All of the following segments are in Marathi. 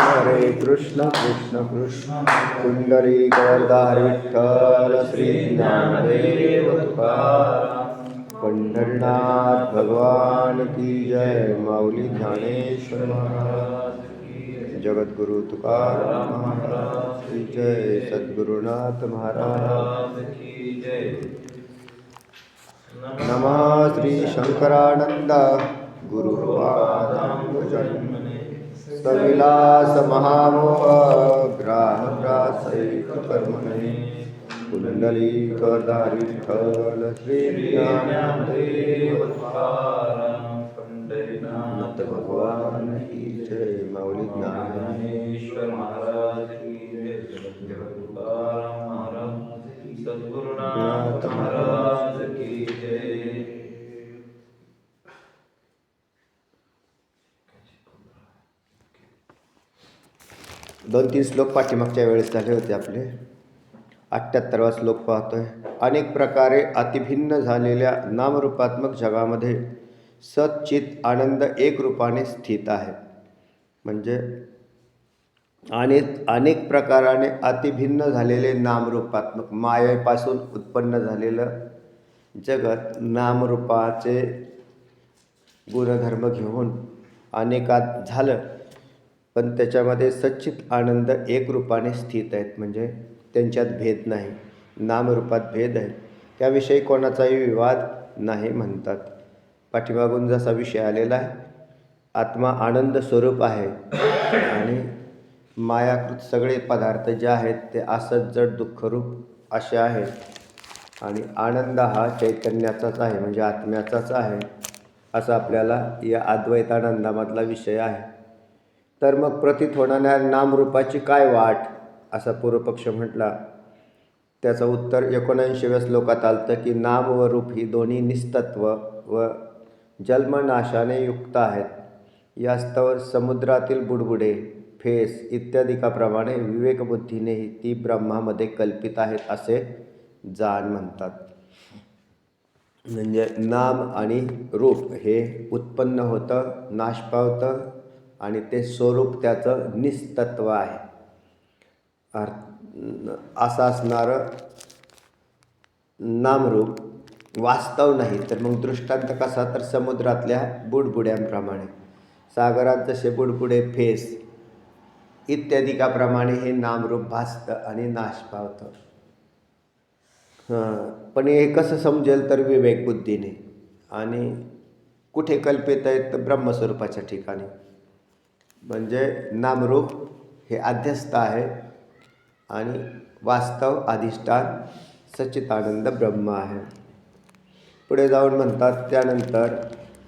हरे कृष्ण कृष्ण कृष्ण कुंडली गरदार विठ्ठल श्री ज्ञानदेव पंढरनाथ भगवान की जय माऊली ज्ञानेश्वर महाराज जगद्गुरु तुकाराम महाराज की जय सद्गुरुनाथ महाराज की जय। नमः श्री शंकरानंद गुरुपादाम्बुजन्म सविलास महामोह ग्राहग्रासैक कर्मणे कुंडली करदार विठ्ठल भगवान की जय माऊली ज्ञान महाराज दोन तीन श्लोक पाठीमागच्या वेळेस झाले होते आपले. अठ्ठ्याहत्तरवा श्लोक पाहतोय. अनेक प्रकारे अतिभिन्न झालेल्या नामरूपात्मक जगामध्ये सचित आनंद एक रूपाने स्थित आहे. म्हणजे अनेक अनेक प्रकाराने अतिभिन्न झालेले नामरूपात्मक मायेपासून उत्पन्न झालेलं जगत नामरूपाचे गुणधर्म घेऊन अनेकात झालं. पण त्याच्यामध्ये सच्चित आनंद एक रूपाने स्थित आहेत म्हणजे त्यांच्यात भेद नाही नामरूपात भेद आहे त्याविषयी कोणाचाही विवाद नाही म्हणतात. पाठीमागून जसा विषय आलेला आहे आत्मा आनंद स्वरूप आहे आणि मायाकृत सगळे पदार्थ जे आहेत ते असंच जड दुःखरूप असे आहेत. आणि आनंद हा चैतन्याचाच आहे म्हणजे आत्म्याचाच आहे असं आपल्याला या अद्वैतानंदामधला विषय आहे. तर मग प्रतीत होणाऱ्या नामरूपाची काय वाट? असा पूर्वपक्ष म्हटला. त्याचं उत्तर एकोणऐंशीव्या श्लोकात आलतं की नाम व रूप ही दोन्ही निस्तत्व व जन्मनाशाने युक्त आहेत. यास्तव समुद्रातील बुडबुडे फेस इत्यादिकाप्रमाणे विवेकबुद्धीनेही ती ब्रह्मामध्ये कल्पित आहेत असे जाण म्हणतात. म्हणजे नाम आणि रूप हे उत्पन्न होतं नाश पावतं आणि ते स्वरूप त्याचं निस्तत्व आहे. अर्थ असं असणारं नामरूप वास्तव नाही. तर मग दृष्टांत कसा? तर समुद्रातल्या बुडबुड्यांप्रमाणे. सागरात जसे बुडबुडे फेस इत्यादिकाप्रमाणे हे नामरूप भासतं आणि नाश पावतं. हां पण हे कसं समजेल तर विवेकबुद्धीने? आणि कुठे कल्पित आहेत? तर ब्रह्मस्वरूपाच्या ठिकाणी. म्हणजे नामरूप हे अध्यस्थ आहे आणि वास्तव अधिष्ठान सच्चितानंद ब्रह्म आहे. पुढे जाऊन म्हणतात त्यानंतर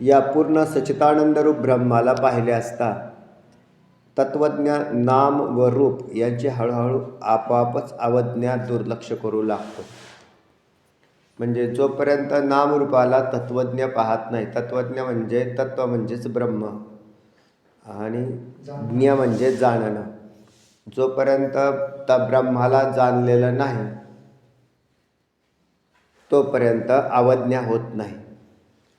या पूर्ण सच्चितानंदरूप ब्रह्माला पाहिले असता तत्वज्ञ नाम व रूप यांची हळूहळू आपोआपच अवज्ञा दुर्लक्ष करू लागतो. म्हणजे जोपर्यंत नामरूपाला तत्वज्ञ पाहत नाही तत्वज्ञ म्हणजे तत्व म्हणजेच ब्रह्म. आणि ज्ञ म्हणजे जाणणं. जोपर्यंत त्या ब्रह्माला जाणलेलं नाही तोपर्यंत अवज्ञा होत नाही.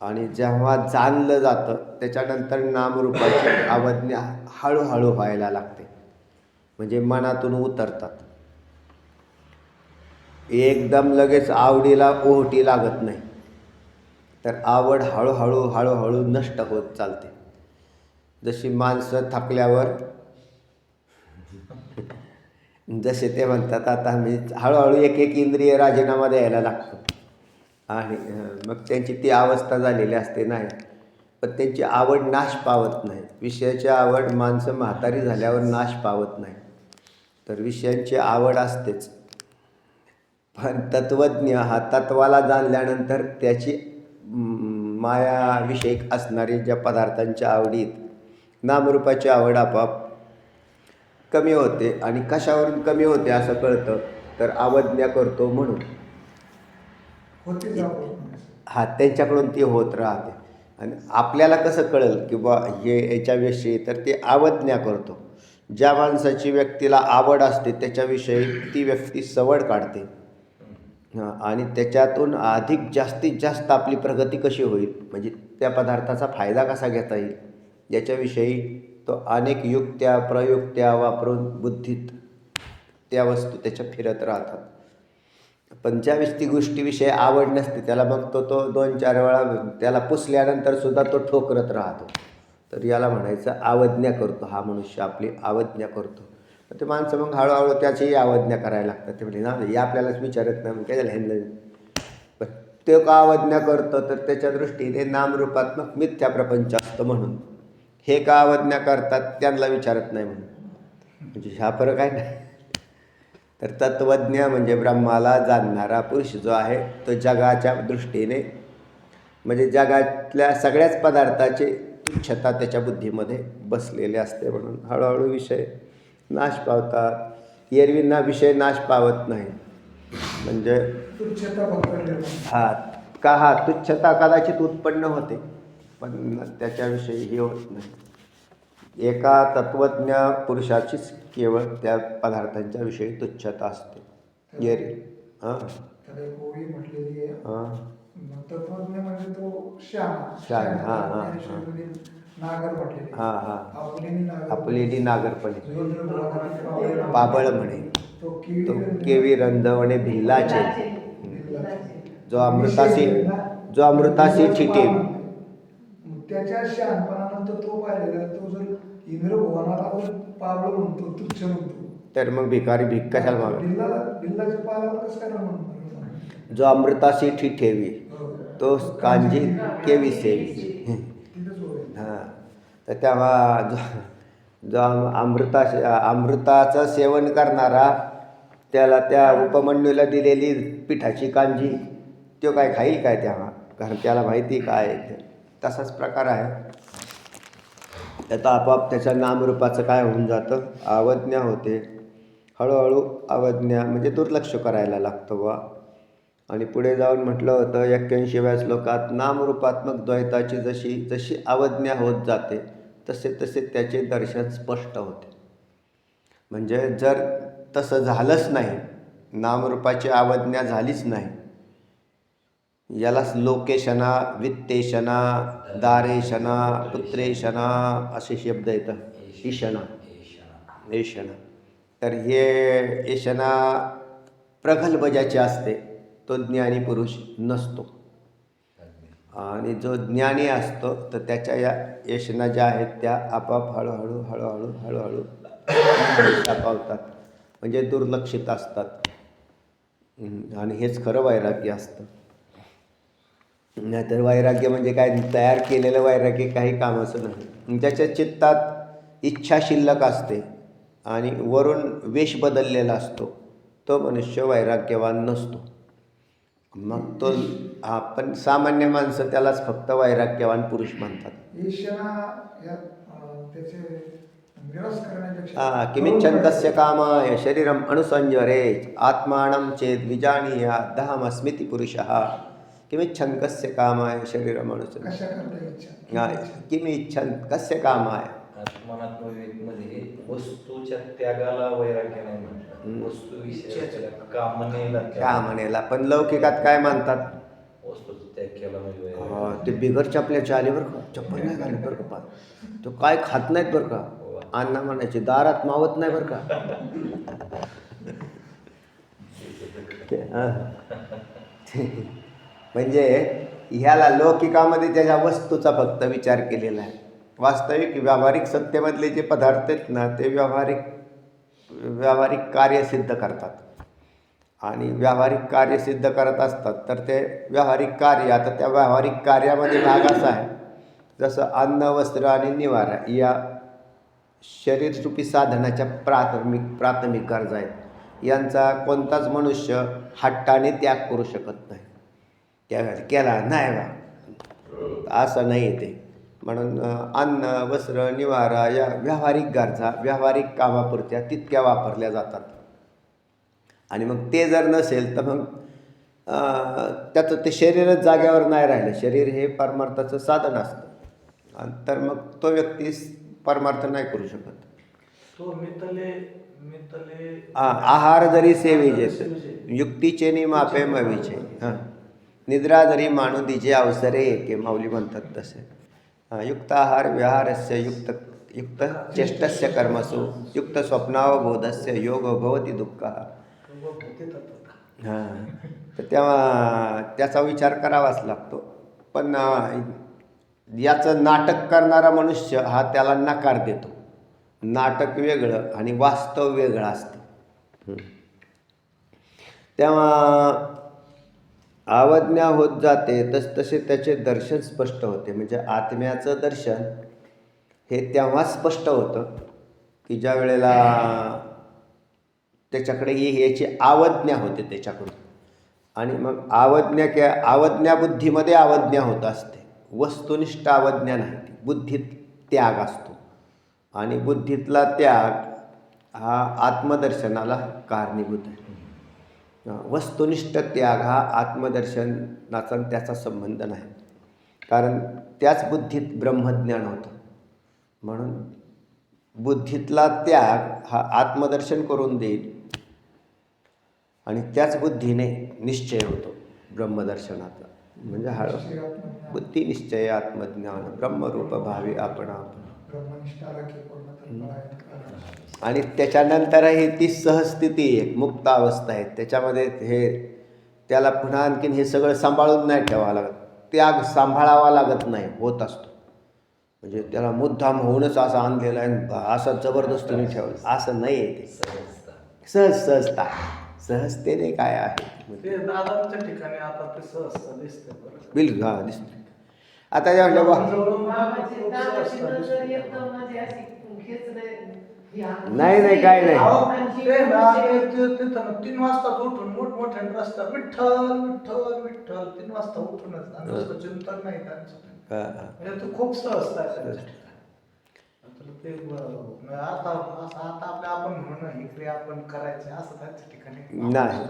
आणि जेव्हा जाणलं जातं त्याच्यानंतर नामरूपाची अवज्ञा हळूहळू व्हायला लागते. म्हणजे मनातून उतरतात. एकदम लगेच आवडीला ओहटी लागत नाही. तर आवड हळूहळू हळूहळू नष्ट होत चालते. जशी माणसं थकल्यावर जसे ते म्हणतात आता मी हळूहळू एक एक इंद्रिय राजीनामा द्यायला लागतो. आणि मग त्यांची ती अवस्था झालेली असते नाही. पण त्यांची आवड नाश पावत नाही. विषयाची आवड माणसं म्हातारी झाल्यावर नाश पावत नाही. तर विषयांची आवड असतेच. पण तत्वज्ञ हा तत्वाला जाणल्यानंतर त्याची मायाविषयक असणारी ज्या पदार्थांच्या आवडीत नामरूपाची आवड आपोआप कमी होते आणि कशावरून कमी होते असं कळतं तर अवज्ञा करतो म्हणून. हा त्यांच्याकडून ती होत राहते. आणि आपल्याला कसं कळेल की बा हे याच्याविषयी तर ते अवज्ञा करतो. ज्या माणसाची व्यक्तीला आवड असते त्याच्याविषयी ती व्यक्ती सवड काढते. हां आणि त्याच्यातून अधिक जास्तीत जास्त आपली प्रगती कशी होईल? म्हणजे त्या पदार्थाचा फायदा कसा घेता येईल? याच्याविषयी तो अनेक युक्त्या प्रयुक्त्या वापरून बुद्धीत त्या वस्तू त्याच्या फिरत राहतात. पण ज्यावेळेस ती गोष्टीविषयी आवड नसते त्याला मग तो तो दोन चार वेळा त्याला पुसल्यानंतर सुद्धा तो ठोकरत राहतो. तर याला म्हणायचं अवज्ञा करतो. हा मनुष्य आपली अवज्ञा करतो. ते माणसं मग हळूहळू त्याचीही अवज्ञा करायला लागतात. ते म्हणजे ना हे आपल्यालाच विचारत नाही मग काय झालं ह्यांना? पण ते का अवज्ञा करतं तर त्याच्या दृष्टीने नामरूपात्मक मिथ्या प्रपंच असतं म्हणून. हे का अवज्ञा करतात त्यांना विचारत नाही म्हणून. म्हणजे ह्या फरक आहे ना. तर तत्त्वज्ञ म्हणजे ब्रह्माला जाणणारा पुरुष जो आहे तो जगाच्या दृष्टीने म्हणजे जगातल्या सगळ्याच पदार्थाची तुच्छता त्याच्या बुद्धीमध्ये बसलेले असते म्हणून हळूहळू विषय नाश पावतात. एरवींना विषय नाश पावत नाही. म्हणजे तुच्छता हा का हा तुच्छता कदाचित उत्पन्न होते. पण त्याच्याविषयी हे होत नाही. एका तत्त्वज्ञ पुरुषाचीच केवळ त्या पदार्थांच्या विषयी तुच्छता असते. येरी. हां. हां. तत्वज्ञ म्हणजे तो श्याम. श्याम, हा, हा, हा. हां हां. आपलेली नागरपणे पाबळ म्हणे. तो केवी तो केवी रंधवणे भिल्लाचे. जो अमृतासी जो अमृतासी ठिटे त्याच्या शहाणपणानंतर तो पाहिलेला तो जर इंद्र भुवनाला आपण पाबळ म्हणतो तुच्छ म्हणतो. तर मग भिकारी भिक कशाला बिल्लाला बिल्लाच्या पायाला कसं काय म्हणतो जो अमृतासी ठिठेवी तो कांजी केवी सेवी. हां. तर तेव्हा जो जो अम- अमृता अमृताचं सेवन करणारा त्याला त्या उपमन्यूला दिलेली पिठाची कांजी तो काय खाईल काय तेव्हा? कारण त्याला माहिती काय आहे ते. तसाच प्रकार आहे. त्याचा आपोआप त्याच्या नामरूपाचं काय होऊन जातं? अवज्ञा होते. हळूहळू अवज्ञा म्हणजे दुर्लक्ष करायला लागतं बा आणि पुढे जाऊन म्हटलं होतं एक्क्याऐंशीव्या श्लोकात नामरूपात्मक द्वैताची जशी जशी अवज्ञा होत जाते तसे तसे त्याचे दर्शन स्पष्ट होते. म्हणजे जर तसं झालंच नाही नामरूपाची अवज्ञा झालीच नाही यालाच लोकेशना वित्तेशना दारेशना पुत्रेशना असे शब्द येतं. ईशना. ईशना. तर हे ईशना प्रगल्भ ज्याचे असते. तो ज्ञानी पुरुष नसतो. आणि जो ज्ञानी असतो तर त्याच्या या यशना ज्या आहेत त्या आपाप हळूहळू हळूहळू हळूहळू पावतात. म्हणजे दुर्लक्षित असतात. आणि हेच खरं वैराग्य असतं. नाहीतर वैराग्य म्हणजे काय? तयार केलेलं वैराग्य काही कामाचं नाही. त्याच्या चित्तात इच्छा शिल्लक असते आणि वरून वेश बदललेला असतो तो मनुष्य वैराग्यवान नसतो. मग तो हा पण सामान्य माणसं त्यालाच फक्त वैराग्यवान पुरुष म्हणतात. हा किमिच्छन कस्य कामाय शरीरम अनुसंजरे आत्मानं चेद विजानीया दहमस्मिति पुरुषः। किमिच्छन कस्य कामाय शरीरम अनुसंजरे कशा करता इच्छा हा, किमिच्छन कस्य कामाय? आत्मनात्मविवेकमध्ये वस्तूच्या त्यागाला वैराग्य नाही म्हटलं वस्तू विषयाच्या कामनेला पण लौकिकात काय वस्तूचा त्याग केला म्हणजे. हा, ते बिगर चपल्याच्या आली बरं का? चप्पल नाही घालत बरं का तो काय खात नाहीत बरं का? अण्णा म्हणायचे दारात मावत नाही बरं का? ते, हा. म्हणजे ह्याला लौकिकामध्ये त्याच्या वस्तूचा फक्त विचार केलेला आहे. वास्तविक व्यावहारिक सत्तेमधले जे पदार्थ आहेत ना ते व्यावहारिक व्यावहारिक कार्य सिद्ध करतात. आणि व्यावहारिक कार्य सिद्ध करत असतात तर ते व्यावहारिक कार्य आता त्या व्यावहारिक कार्यामध्ये भाग असा आहे. जसं अन्न वस्त्र आणि निवारा या शरीररूपी साधनाच्या प्राथमिक प्राथमिक गरजा आहेत. यांचा कोणताच मनुष्य हट्टाने त्याग करू शकत नाही. त्या केला नाही बा. असं नाही ते. म्हणून अन्न वस्त्र निवारा या व्यावहारिक गरजा व्यावहारिक कामापुरत्या तितक्या वापरल्या जातात. आणि मग ते जर नसेल तर मग त्याचं ते शरीरच जाग्यावर नाही राहिलं. शरीर हे परमार्थाचं साधन असतं. तर मग तो व्यक्ती परमार्थ नाही करू शकत. तो मितले मितले आ- आहार जरी सेविजे युक्तीचे नि मापे मवीचे. हां. निद्रा जरी माणू दिजे अवसरे के माऊली म्हणतात तसे. युक्त आहार विहारस्य युक्त युक्त चेष्टस्य कर्मसु युक्त स्वप्नावबोधस्य योग भवती दुःख. हां तर तेव्हा त्याचा विचार करावाच लागतो. पण याचं नाटक करणारा मनुष्य हा त्याला नकार देतो. नाटक वेगळं आणि वास्तव वेगळं असतं. तेव्हा अवज्ञा होत जाते तसतसे त्याचे दर्शन स्पष्ट होते. म्हणजे आत्म्याचं दर्शन हे तेव्हा स्पष्ट होतं की ज्या वेळेला त्याच्याकडे ही याची आवज्ञा होते त्याच्याकडून. आणि मग आवज्ञा क्या आवज्ञा बुद्धीमध्ये आवज्ञा होत असते. वस्तुनिष्ठ आवज्ञा नाही ती. बुद्धीत त्याग असतो. आणि बुद्धीतला त्याग हा आत्मदर्शनाला कारणीभूत आहे. वस्तुनिष्ठ त्याग हा आत्मदर्शनाचा आणि त्याचा संबंध नाही. कारण त्याच बुद्धीत ब्रह्मज्ञान होतं. म्हणून बुद्धीतला त्याग हा आत्मदर्शन करून देईल आणि त्याच बुद्धीने निश्चय होतो ब्रह्मदर्शनाचा. म्हणजे हा बुद्धी निश्चय आत्मज्ञान ब्रह्मरूप भावी आपण आपण आणि त्याच्यानंतरही ती सहस्थिती एक मुक्त अवस्था आहे. त्याच्यामध्ये हे त्याला पुन्हा आणखीन हे सगळं सांभाळून नाही ठेवावं लागत. त्याग सांभाळावा लागत नाही होत असतो. म्हणजे त्याला मुद्दाम होऊनच असं आणलेलं आहे असं जबरदस्तीने ठेवलं. असं नाही आहे ते सहज सहजता. सहजतेने काय आहे? ते दादांच्या ठिकाणी आता ते सहजता दिसते बरं. बिल हा दिसतं आता या ही नाही, नाही, काय नाही. ही- तीन वाजता उठून मोठमोठ्या रस्त्यावर विठ्ठल विठ्ठल विठ्ठल तीन वाजता उठूनच आणि चिंतन नाही त्यांचं हा, हा. म्हणजे तो खूप ते ब- आता असं आता आपल्या आपण म्हणून ही क्रिया आपण करायची असं त्यांच्या ठिकाणी नाही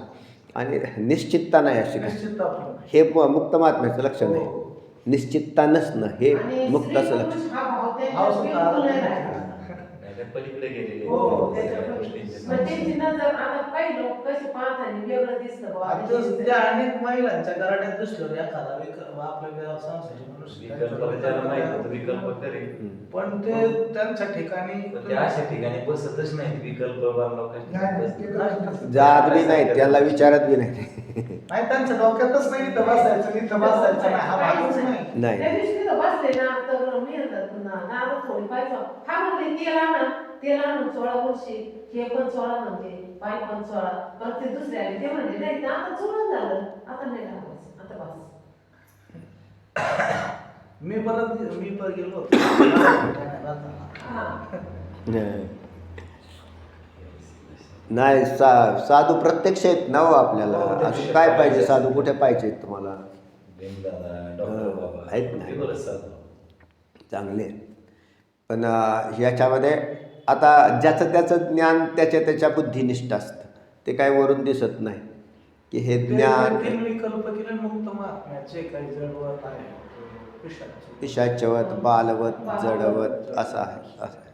आणि निश्चितता नाही अशी काही. निश्चित आपण हे म- मुक्त महात्म्याचं लक्षण हो. आहे निश्चितता नसणं हे मुक्ताचं लक्षण हा भाव त्यांच्यात बिलकुल नाही आला. राहिला. पलीकडे गेलेले. हो, सगळ्या गोष्टींचे मग त्यांची नजर आता काही लोक कसे पाहताना वेगळं दिसतं बुवा. आता त्या अनेक महिलांच्या घराण्यात रे एखादा विक- आपल्या विकल्प त्याला माहीत होतं विकल्प करेल पण ते त्यांच्या ठिकाणी पण ते अशा ठिकाणी बसतच नाही विकल्प लोकांचे. जात बी नाही त्याला विचारत बी नाही. नाही त्यांच्या डोक्यातच नाही इथं बसायचं इथं बसायचं नाही हा भागच नाही. नाही. त्या दिवशी तिथं बसले ना तर मी नारळ थोडी पाहिजे हा म्हणले तेल आणा तेल आणून सोळा वर्षी हे पण सोळा म्हणते पाय पण सोळा परत ते दुसरे आले ते म्हणले नाही आता चोळून झालं आता नाही घालायचं आता बस. मी परत मी परत गेलो होतो. हा नाही. नाही सा साधू प्रत्यक्ष आहेत ना हो आपल्याला? असं काय पाहिजे? साधू कुठे पाहिजे तुम्हाला? डॉक्टर बाबा. आहेत ना. चांगले. आहेत. पण ह्याच्यामध्ये आता ज्याचं त्याचं ज्ञान त्याच्या त्याच्या बुद्धिनिष्ठ असतं. ते काय वरून दिसत नाही. की हे ज्ञान. पिशाचवत बालवत जडवत असं आहे असं आहे.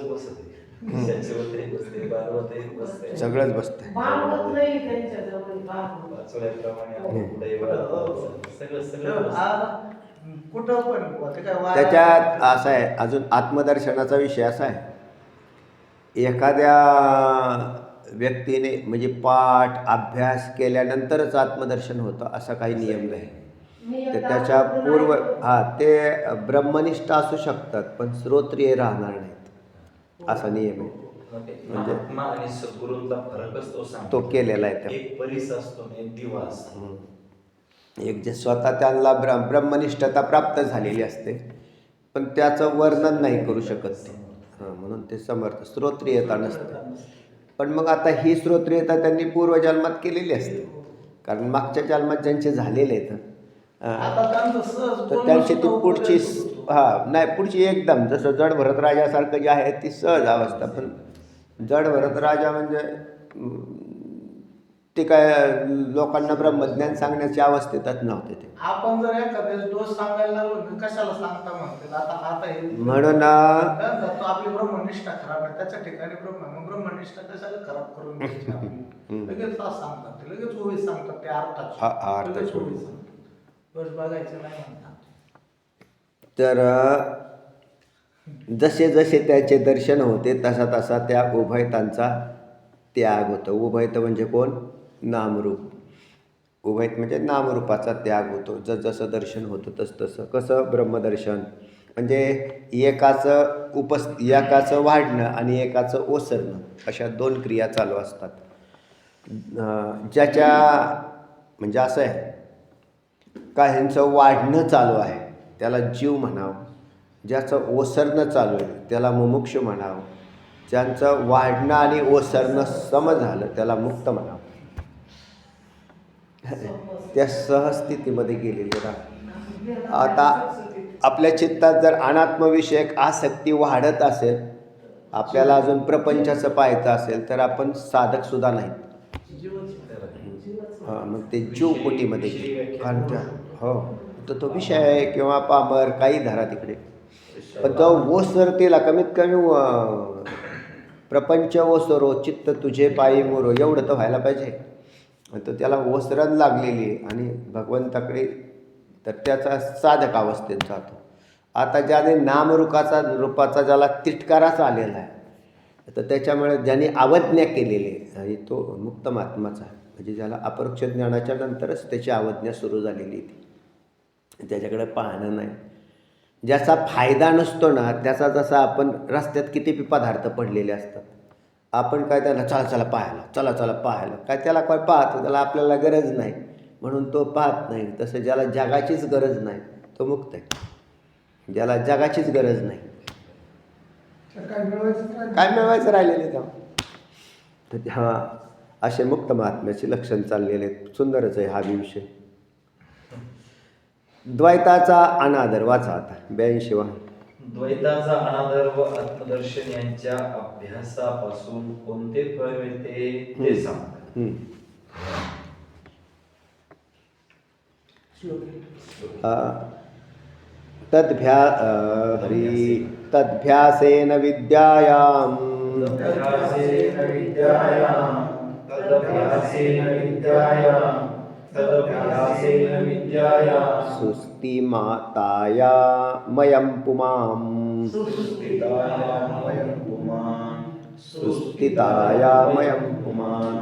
वेगवेगळ्या नाही, सगळंच बसत नाही ते काय वाया- त्याच्यात असं आहे अजून आत्मदर्शनाचा विषय असा आहे. एखाद्या व्यक्तीने म्हणजे पाठ अभ्यास केल्यानंतरच आत्मदर्शन होतं असा काही नियम नाही. तर त्याच्या पूर्व. हां ते ब्रह्मनिष्ठ असू शकतात पण श्रोत्रिय राहणार नाहीत. असा नियम आहे. म्हणजे- महात्मा आणि सद्गुरूंचा फरकच तो केलेला आहे एक परिस असतो आणि एक दिवा असतो. हम्म. एक जे स्वतः त्यांना ब्र ब्रह्मनिष्ठता प्राप्त झालेली असते पण त्याचं वर्णन नाही करू शकत ते. हां म्हणून ते समर्थ श्रोत्रियता नसते. पण मग आता ही स्तोत्रियता त्यांनी पूर्वजन्मात केलेली असते. कारण मागच्या जन्मात ज्यांचे झालेले आहेत तर त्यांची ती पुढची. हा नाही पुढची एकदम जसं जड भरत राजासारखं जे आहे ती सहज अवस्था. पण जड भरत राजा म्हणजे ते काय लोकांना ब्रह्मज्ञान सांगण्याच्या अवस्थेतच नव्हते ते. आपण जर एखाद्या दोष सांगायला लागलो ना कशाला सांगता म्हणतील आता आता हे म्हणून म्हणतात, तो आपली ब्रह्मनिष्ठा खराब आहे. त्याच्या ठिकाणी ब्रह्म मग ब्रह्मनिष्ठा कशाला खराब करून घ्यायची आपली? लगेच तास सांगतात ते लगेच उभे सांगतात ते हा, हा, अर्थात अर्थात. लगेच उभे सांगतात. बस बघायचं नाही म्हणतात. तर जसे जसे त्याचे दर्शन होते तसा तसा त्या उभयतांचा त्याग होतो. उभयत म्हणजे कोण? नामरूप. उभयत म्हणजे नामरूपाचा त्याग होतो. जसजसं दर्शन होतं तसं तसं. कसं? ब्रह्मदर्शन. म्हणजे एकाचं उपस् एकाचं वाढणं आणि एकाचं ओसरणं अशा दोन क्रिया चालू असतात. ज्याच्या म्हणजे असं आहे. काहींचं वाढणं चालू आहे. त्याला जीव म्हणावं. ज्याचं ओसरणं चालू आहे त्याला मुमुक्ष म्हणावं. ज्यांचं वाढणं आणि ओसरणं सम झालं त्याला मुक्त म्हणावं. त्या सहस्थितीमध्ये गेलेले राहतात आता आपल्या चित्तात जर अनात्मविषयक आसक्ती वाढत असेल आपल्याला अजून प्रपंचाचं पाहायचं असेल तर आपण साधकसुद्धा नाहीत. हां मग ते जीव कोटीमध्ये गेले. कारण त्या हो. तर तो विषय आहे किंवा पामर काही धरा तिकडे. पण तो ओसरतेला कमीत कमी प्रपंच ओसरो चित्त तुझे पायी मोरो एवढं तर व्हायला पाहिजे. तर त्याला ओसरण लागलेली आहे आणि भगवंताकडे तर त्याचा साधक अवस्थेत जातो. आता ज्याने नामरूपाचा रूपाचा ज्याला तिटकाराच आलेला आहे तर त्याच्यामुळे ज्याने अवज्ञा केलेली आहे आणि तो मुक्त महात्माचा आहे. म्हणजे ज्याला अपरोक्ष ज्ञानाच्या नंतरच त्याची अवज्ञा सुरू झालेली आहे ती. त्याच्याकडे पाहणं नाही. ज्याचा फायदा नसतो ना त्याचा जसा आपण रस्त्यात किती बी पदार्थ पडलेले असतात आपण काय त्याला चला चला पाहायला चला चला पाहायला. काय त्याला काय पाहतो त्याला आपल्याला गरज नाही. म्हणून तो पाहत नाही. तसं ज्याला जगाचीच गरज नाही तो मुक्त आहे. ज्याला जगाचीच गरज नाही. काय मिळवायचं राहिलेलं तेव्हा? तर हा असे मुक्त महात्म्याचे लक्षण चाललेले आहेत. सुंदरच आहे हा विषय. द्वैताचा अनादर वाचा आता. ब्याऐंशी वा. द्वैताचा अनादर व आत्मदर्शन यांच्या अभ्यासापासून कोणते फळ मिळते ते. अ, तद्भ्या हरी तद्भ्यासेन. विद्यायाम् तदभ्यासेन विद्यायां तदभ्यासेन विद्यायां तदभ्यासेन विद्यायां सुस्तिमाताया मयं पुमान् सुस्थितायामयं पुमान्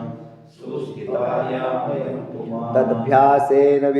तद्भ्यासेन